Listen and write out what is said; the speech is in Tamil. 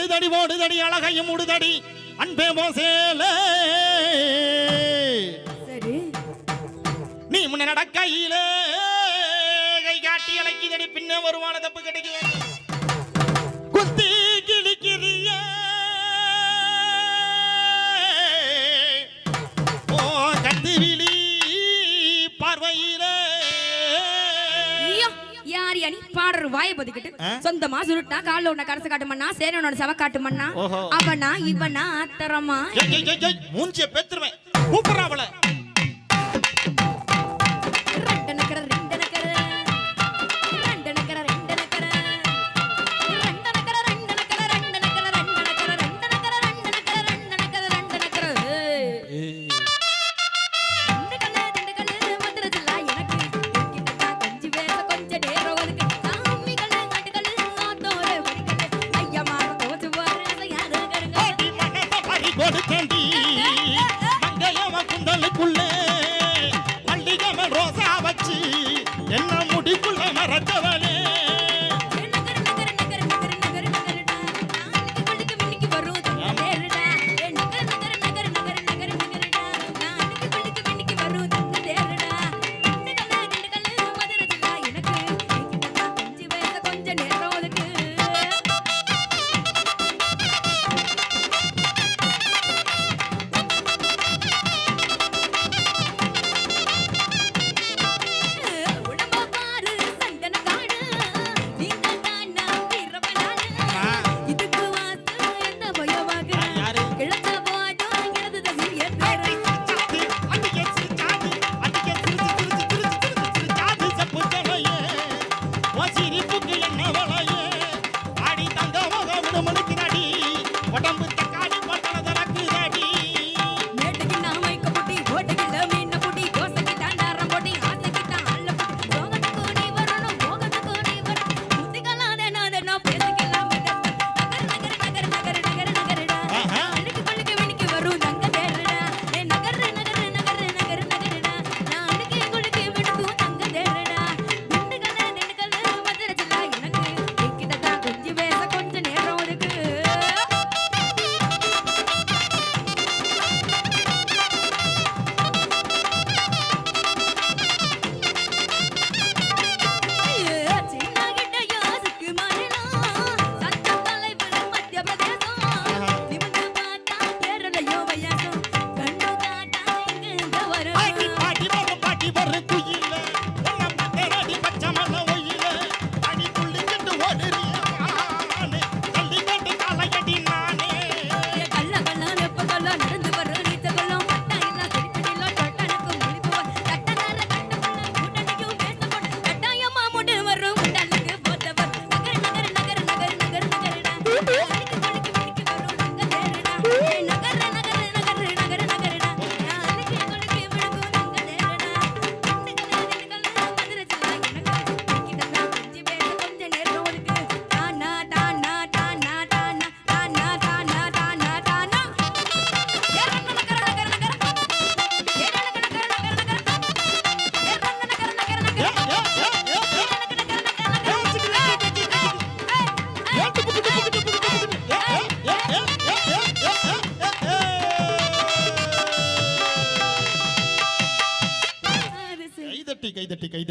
அடுதடி ஓடுதடி அழகையும் உடுதடி. அன்பே மோசேல. நீ முன்ன நடக்கையிலே. கை காட்டி அழைக்குதடி பின்ன வருவான தப்பு கிடைக்குது மாயாணி பாடுற வாயை பதிக்கிட்டு சொந்தமா சுருட்டா கால்ல உன்ன கரசு காட்டு மண்ணா சவ காட்டுமண்ணா? அவனா இவனா அத்தரமா மூஞ்சிய பெத்துருவேன். கூப்பிடுறான் தடுத்தாண்டி കൈതട്ടി കൈതട്ടി.